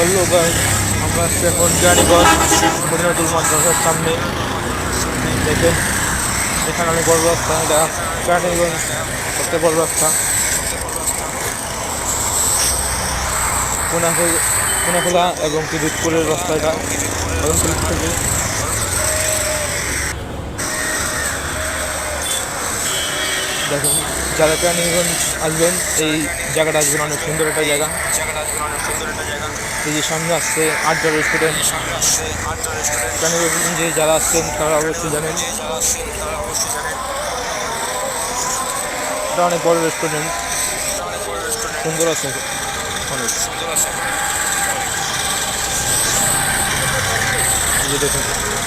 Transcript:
Hello guys আমরা এখন জানিগঞ্জ মদিনাতুল মাদ্রাসার সামনে। দেখেন, এখানে অনেক বড় রাস্তা, এটা কেরানীগঞ্জ সবচেয়ে বড় রাস্তা। কোনাখোলা এবং কি দুধপুরের রাস্তা এটা থেকে। দেখেন, যারা কেরানীগঞ্জ আসবেন, এই জায়গাটা আসবেন অনেক সুন্দর একটা জায়গা। এই যে সামনে আসছে আড্ডা রেস্টুরেন্ট যে যারা আসছেন, তারা অবশ্যই জানেন। এটা অনেক বড় রেস্টুরেন্ট সুন্দর আছে। অনেক। সুন্দর আছে দেখুন।